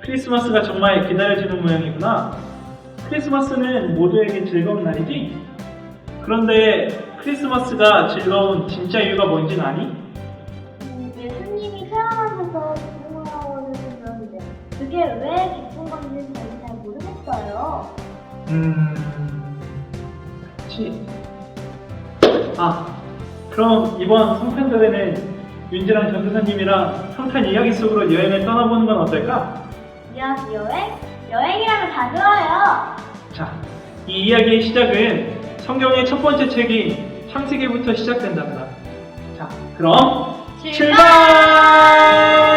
크리스마스가 정말 기다려지는 모양이구나. 크리스마스는 모두에게 즐거운 날이지? 그런데 크리스마스가 즐거운 진짜 이유가 뭔진 아니? 음, 예수님이 태어나셔서 기쁨을 주셨는데 그게 왜 기쁜 건지 저는 잘 모르겠어요. 음... 그치. 아, 그럼 이번 성탄절에는 윤지랑 전도사님이랑 성탄 이야기 속으로 여행을 떠나보는 건 어떨까? 이야기 여행? 여행이라면 다 좋아요. 자, 이 이야기의 시작은 성경의 첫 번째 책인 창세기부터 시작된단다. 자, 그럼 출발!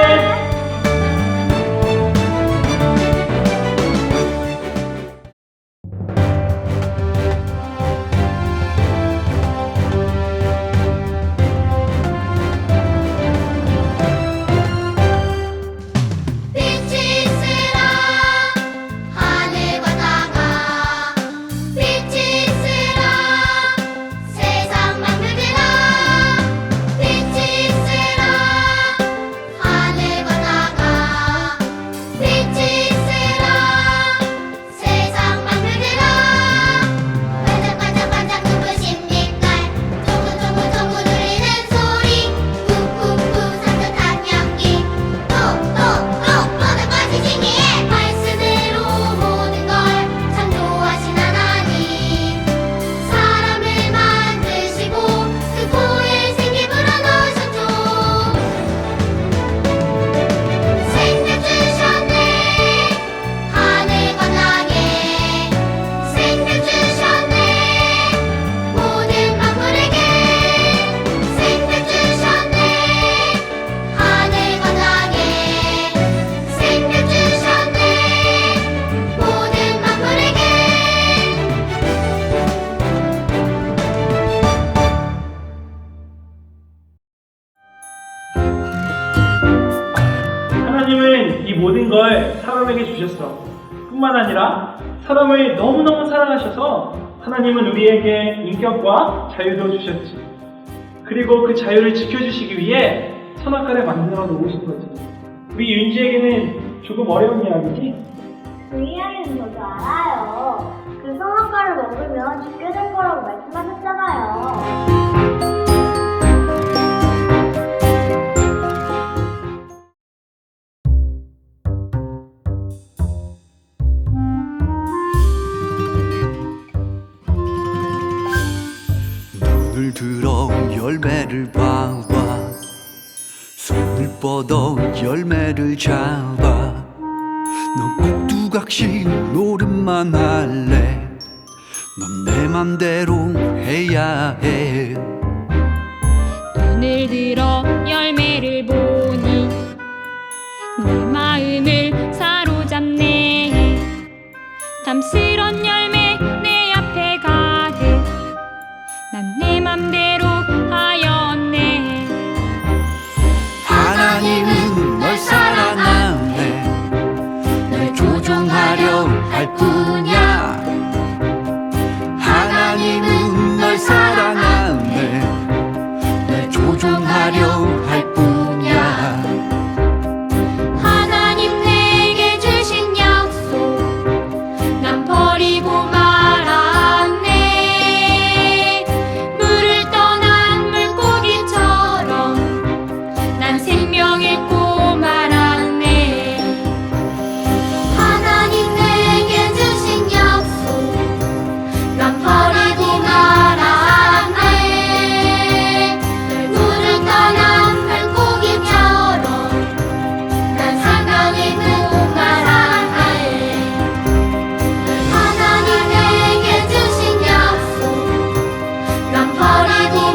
하나님은 이 모든 걸 사람에게 주셨어. 뿐만 아니라 사람을 너무너무 사랑하셔서 하나님은 우리에게 인격과 자유도 주셨지. 그리고 그 자유를 지켜주시기 위해 선악과를 만들어 놓으신 거지. 우리 윤지에게는 조금 어려운 이야기지? 그 이야기는 저도 알아요. 그 성악과를 먹으면 죽게 될 거라고 말씀하셨잖아요. 열매를 봐봐 손을 뻗어 열매를 잡아. 넌 꼭두각시 노릇만 할래. 넌 내 맘대로 해야 해. 눈을 들어 열매를 보니 내 마음을 사로잡네. 담스런 열매 버리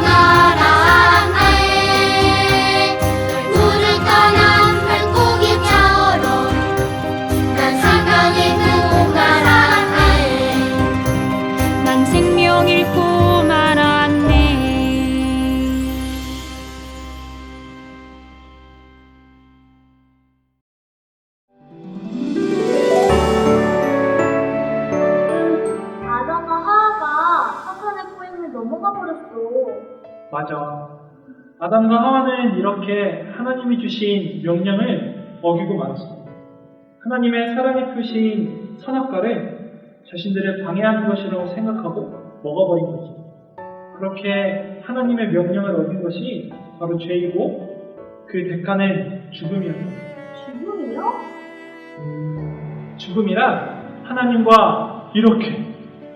하와는 이렇게 하나님이 주신 명령을 어기고 말았어. 하나님의 사랑의 표시인 선악과를 자신들을 방해하는 것이라고 생각하고 먹어버린 거지. 그렇게 하나님의 명령을 어긴 것이 바로 죄이고 그 대가는 죽음이었다. 죽음이요? 죽음이란 하나님과 이렇게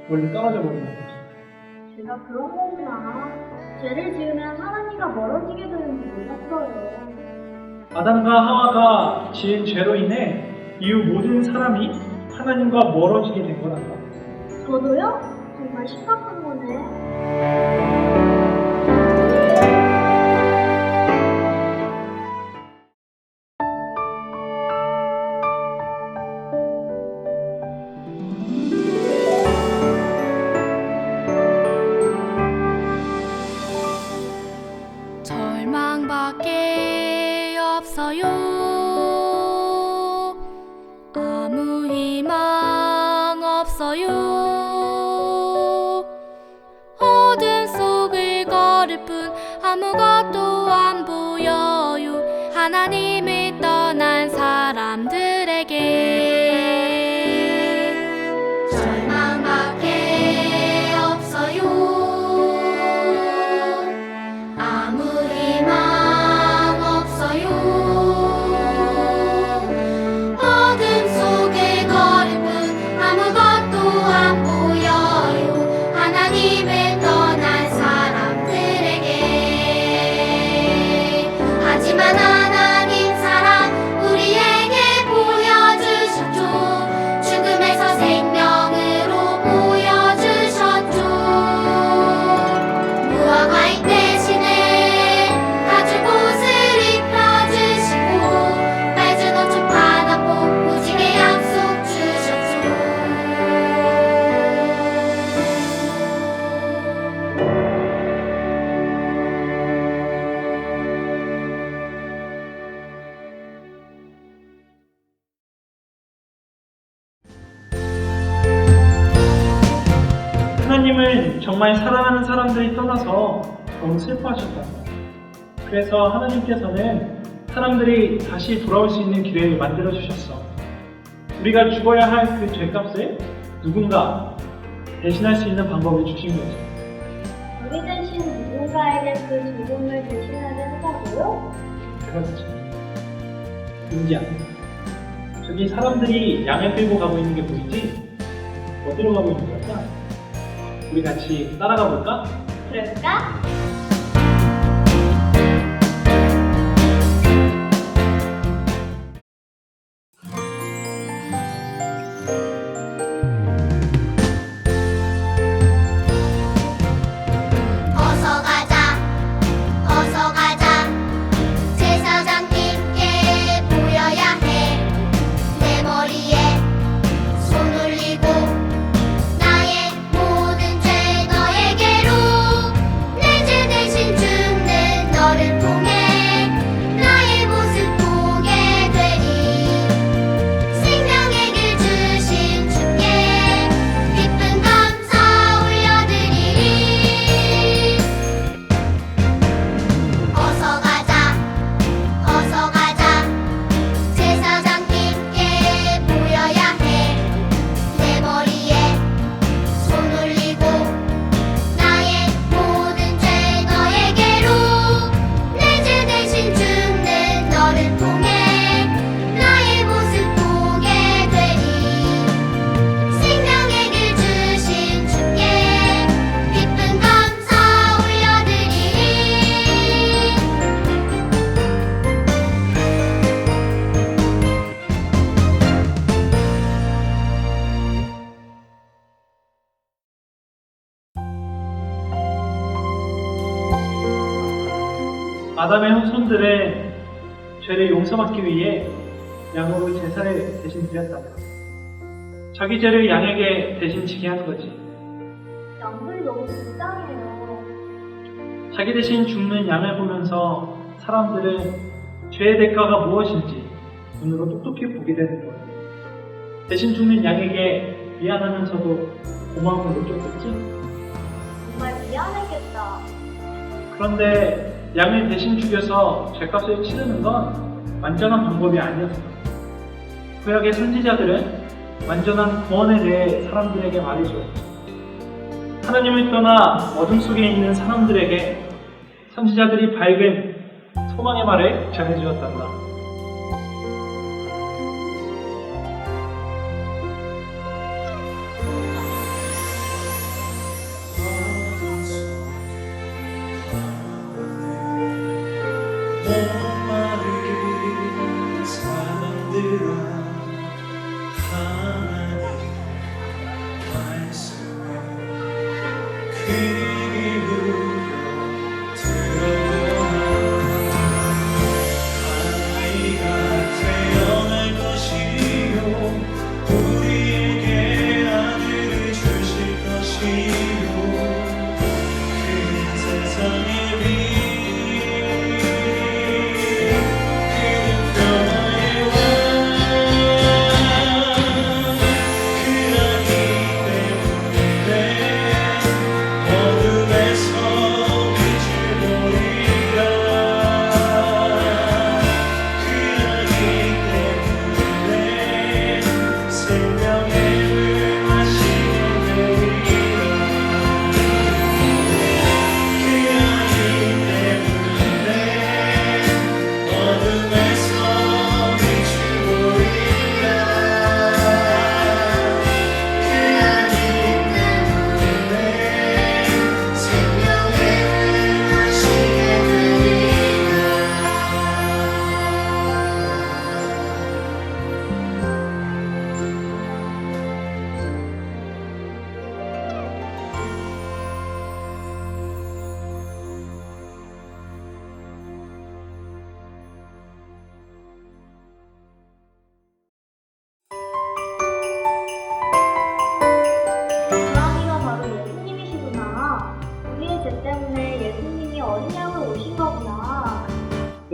멀리 떨어져 버리는 거지. 제가 그런 거구나. 죄를 지으면 하나님과 멀어지게 되는지 몰랐어요. 아담과 하와가 지은 죄로 인해 이후 모든 사람이 하나님과 멀어지게 된 거란다. 저도요? 정말 심각한 거네. 없어요. 어둠 속을 걸을 뿐 아무것도 안 보여요. 하나님을 떠난 사람들 정말 사랑하는 사람들이 떠나서 너무 슬퍼하셨다. 그래서 하나님께서는 사람들이 다시 돌아올 수 있는 기회를 만들어 주셨어. 우리가 죽어야 할 그 죄값을 누군가 대신할 수 있는 방법을 주신 거지. 우리 대신 누군가에게 그 죽음을 대신하게 한다고요? 그렇지. 은지야. 저기 사람들이 양을 끌고 가고 있는 게 보이지? 어디로 가고 있는 걸까? 우리 같이 따라가 볼까? 그럴까? 아담의 후손들의 죄를 용서받기 위해 양으로 제사를 대신 드렸다. 자기 죄를 양에게 대신 지게 한 거지. 양들이 너무 불쌍해요. 자기 대신 죽는 양을 보면서 사람들은 죄의 대가가 무엇인지 눈으로 똑똑히 보게 되는 거예요. 대신 죽는 양에게 미안하면서도 고마움을 느꼈겠지? 정말 미안했겠다. 그런데 양을 대신 죽여서 죄값을 치르는 건 완전한 방법이 아니었어. 구약의 선지자들은 완전한 구원에 대해 사람들에게 말해주었죠. 하나님을 떠나 어둠 속에 있는 사람들에게 선지자들이 밝은 소망의 말을 전해주었단다. 목마른 사람들아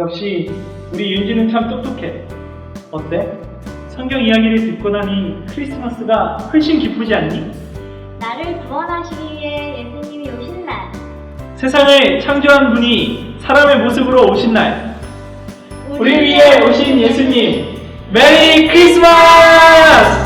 역시 우리 윤지는 참 똑똑해. 어때? 성경 이야기를 듣고 나니 크리스마스가 훨씬 기쁘지 않니? 나를 구원하시기 위해 예수님이 오신 날. 세상을 창조한 분이 사람의 모습으로 오신 날, 우리 위해 오신 예수님, 메리 크리스마스!